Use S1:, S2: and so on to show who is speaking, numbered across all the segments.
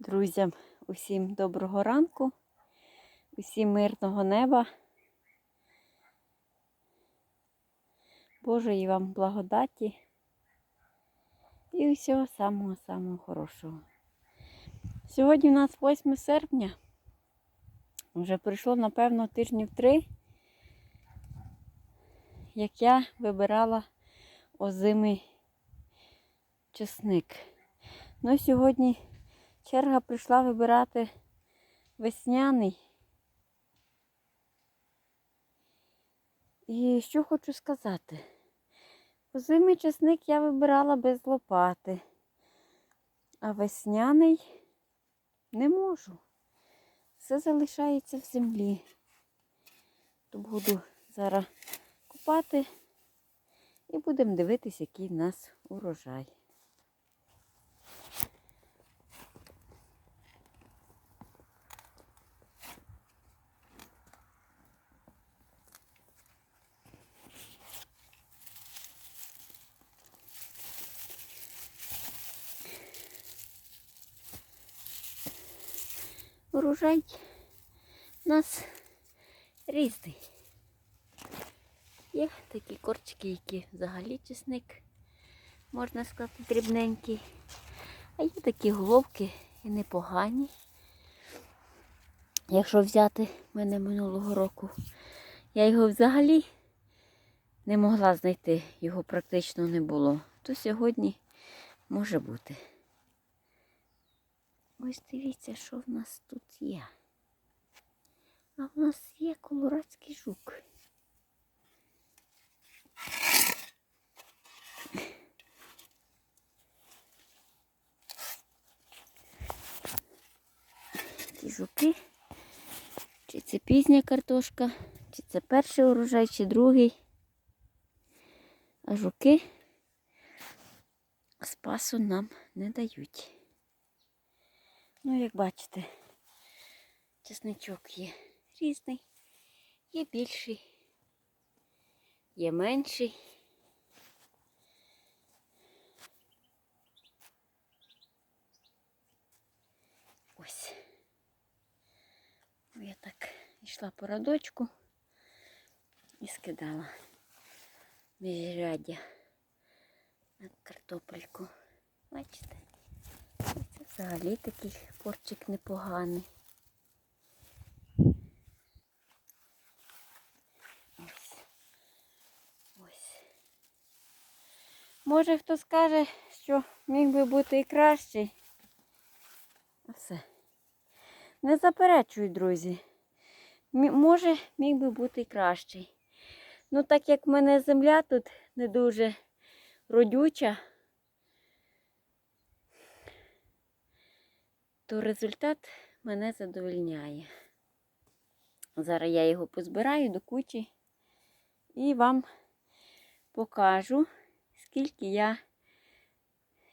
S1: Друзям усім доброго ранку, усім мирного неба. Божої вам благодаті і всього самого-самого хорошого. Сьогодні у нас 8 серпня. Вже пройшло, напевно, тижнів три, як я вибирала озимий чесник. Ну, сьогодні черга прийшла вибирати весняний. І що хочу сказати? Озимий чесник я вибирала без лопати, а весняний не можу. Все залишається в землі. То буду зараз купати і будемо дивитися, який в нас урожай. Урожай у нас різний. Є такі корчики, які взагалі чесник, можна сказати, дрібненький. А є такі головки і непогані. Якщо взяти мене минулого року, я його взагалі не могла знайти, його практично не було. То сьогодні може бути. Ось дивіться, що в нас тут є. А в нас є колорадський жук. Ті жуки. Чи це пізня картошка, чи це перший урожай, чи другий. А жуки спасу нам не дають. Ну, як бачите, чесничок є різний, є більший, є менший. Ось. Я так йшла по радочку і скидала міжряддя на картопельку. Бачите? Взагалі такий порчик непоганий. Ось. Ось. Може хто скаже, що міг би бути і кращий. Все. Не заперечую, друзі. Мі- Може, міг би бути і кращий. Ну, так як в мене земля тут не дуже родюча, то результат мене задовольняє. Зараз я його позбираю до кучі і вам покажу, скільки я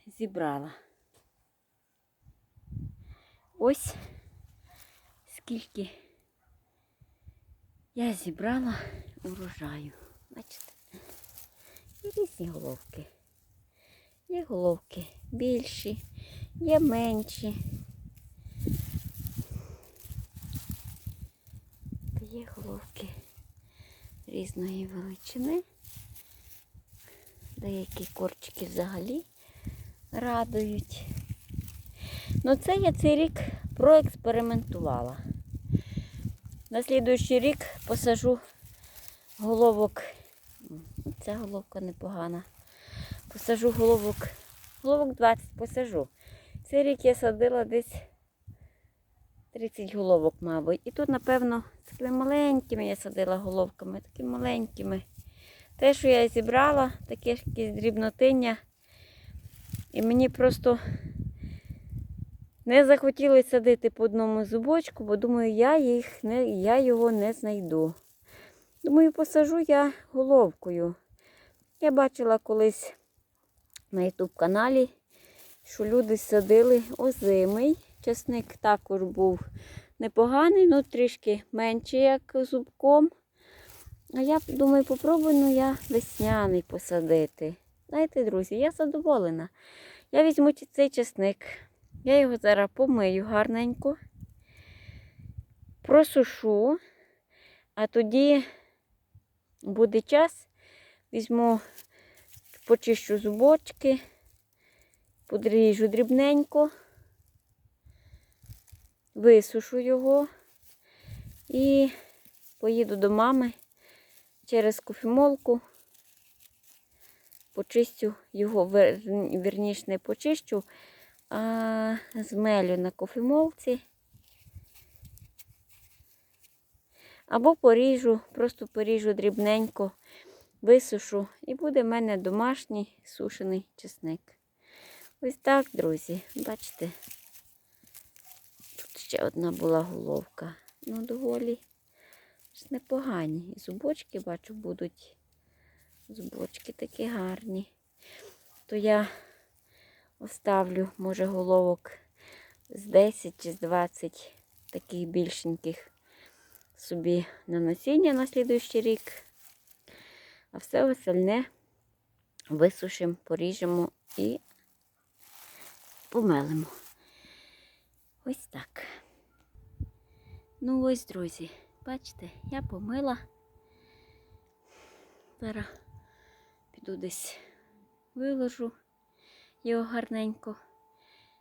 S1: зібрала. Ось скільки я зібрала урожаю. Бачите? І різні головки. Є головки більші, є менші. Є головки різної величини. Деякі корчики взагалі радують. Ну це я цей рік проекспериментувала. На слідуючий рік посажу головок. Ця головка непогана. Посажу головок. Головок 20 посажу. Цей рік я садила десь 30 головок, мабуть. І тут, напевно, такими маленькими я садила головками, такими маленькими. Те, що я зібрала, таке ж якесь дрібнотиння. І мені просто не захотілося садити по одному зубочку, бо думаю, я, їх не, я його не знайду. Думаю, посажу я головкою. Я бачила колись на YouTube каналі, що люди садили озимий. Часник також був непоганий, ну трішки менший, як зубком. А я думаю, попробую ну, я весняний посадити. Знаєте, друзі, я задоволена. Я візьму цей часник, Я його зараз помию гарненько, просушу, а тоді буде час, візьму, почищу зубочки, подріжу дрібненько, висушу його і поїду до мами через кофемолку, почистю його, вірніше не почищу, а змелю на кофемолці. Або поріжу, просто поріжу дрібненько, висушу, і буде в мене домашній сушений чесник. Ось так, друзі, бачите, ще одна була головка. Ну, доволі непогані. І зубочки, бачу, будуть. Зубочки такі гарні. То я оставлю, може, головок з 10 чи з 20 таких більшеньких собі на насіння на слідуючий рік. А все остальне висушимо, поріжемо і помелимо. Ось так. Ну ось, друзі, бачите, я помила. Зараз піду десь виложу його гарненько,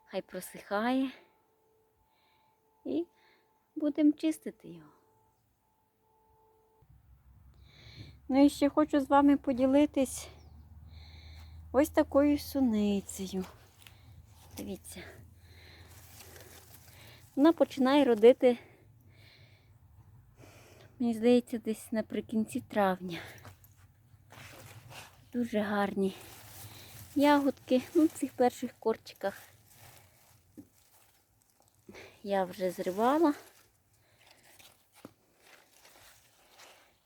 S1: хай просихає і будемо чистити його. Ну і ще хочу з вами поділитись ось такою суницею. Дивіться. Вона починає родити, мені здається, десь наприкінці травня. Дуже гарні ягодки. Ну, в цих перших корчиках я вже зривала.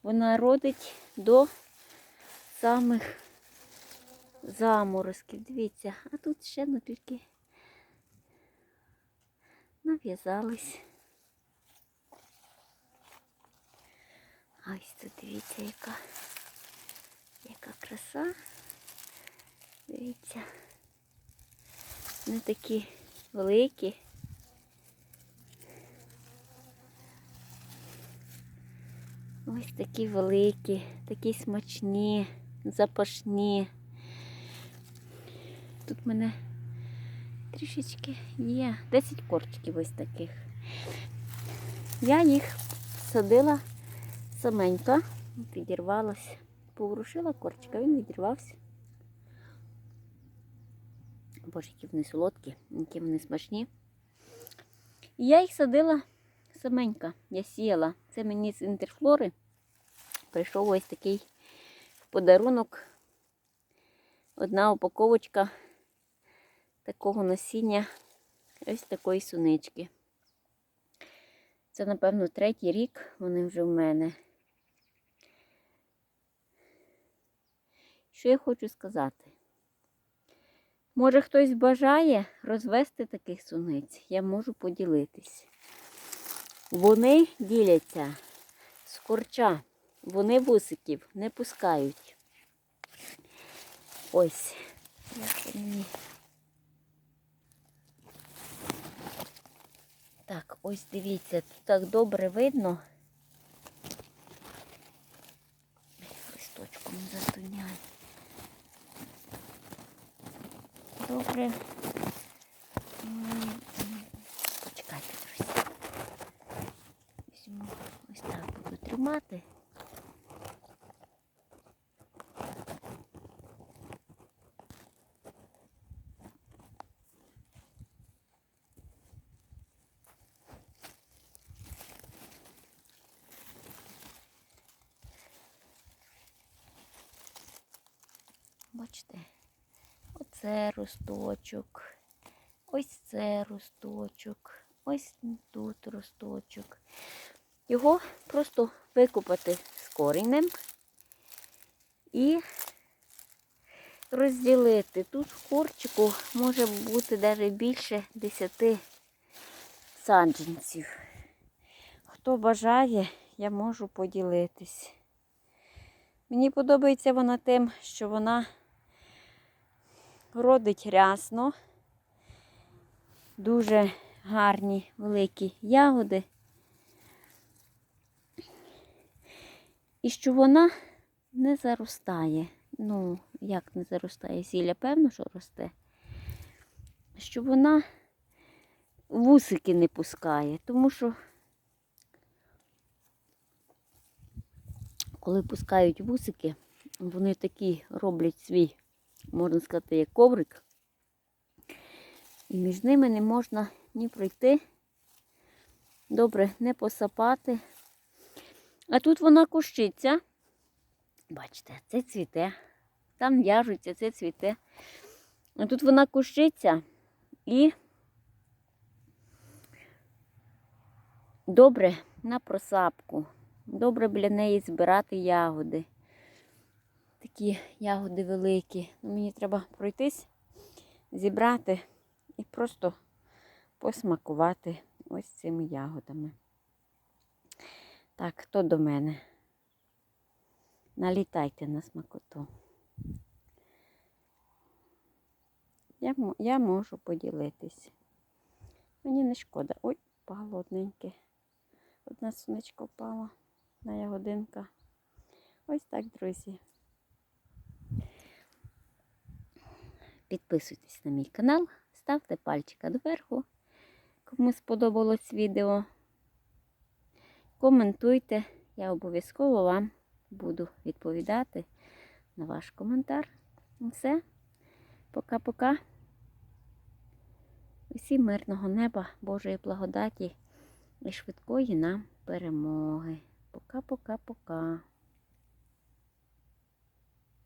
S1: Вона родить до самих заморозків. Дивіться, а тут ще ну, тільки нав'язались. А ось тут дивіться, яка, яка краса. Дивіться. Вони такі великі. Ось такі великі, такі смачні, запашні. Тут мене трішечки є 10 корчиків ось таких. Я їх садила саменька, відірвалась, поворушила корчика, він відірвався. Боже, які вони солодкі, які вони смачні. І я їх садила саменька. Я сіяла. Це мені з інтерфлори. Прийшов ось такий подарунок. Одна упаковочка такого насіння ось такої сунички. Це, напевно, третій рік вони вже в мене. Що я хочу сказати? Може, хтось бажає розвести таких суниць, я можу поділитись. Вони діляться з корча, вони вусиків не пускають. Ось, як мені. Так, ось дивіться, тут так добре видно. Листочком затуняє. Добре. Почекайте, друзі. Ось так буду тримати. Бачите, оце росточок, ось це росточок, ось тут росточок. Його просто викопати з коріннем і розділити. Тут корчику може бути навіть більше 10 саджанців. Хто бажає, я можу поділитись. Мені подобається вона тим, що вона родить рясно, дуже гарні великі ягоди. І що вона не заростає. Ну, як не заростає сілля, певно, що росте. Що вона вусики не пускає, тому що коли пускають вусики, вони такі роблять свій, можна сказати, як коврик. І між ними не можна ні пройти, добре не посапати. А тут вона кущиться. Бачите, це цвіте. Там в'яжуться, це цвіте. А тут вона кущиться і добре на просапку. Добре біля неї збирати ягоди. Такі ягоди великі. Ну, Мені треба пройтись, зібрати і просто посмакувати ось цими ягодами. Так, хто до мене? Налітайте на смакоту. Я, я можу поділитись. Мені не шкода. Ой, голодненьке. Одна сонечко впала на ягодинка. Ось так, друзі. Підписуйтесь на мій канал, ставте пальчика доверху, кому сподобалось відео. Коментуйте, я обов'язково вам буду відповідати на ваш коментар. Все. Пока-пока. Усім мирного неба, Божої благодаті і швидкої нам перемоги. Пока-пока-пока.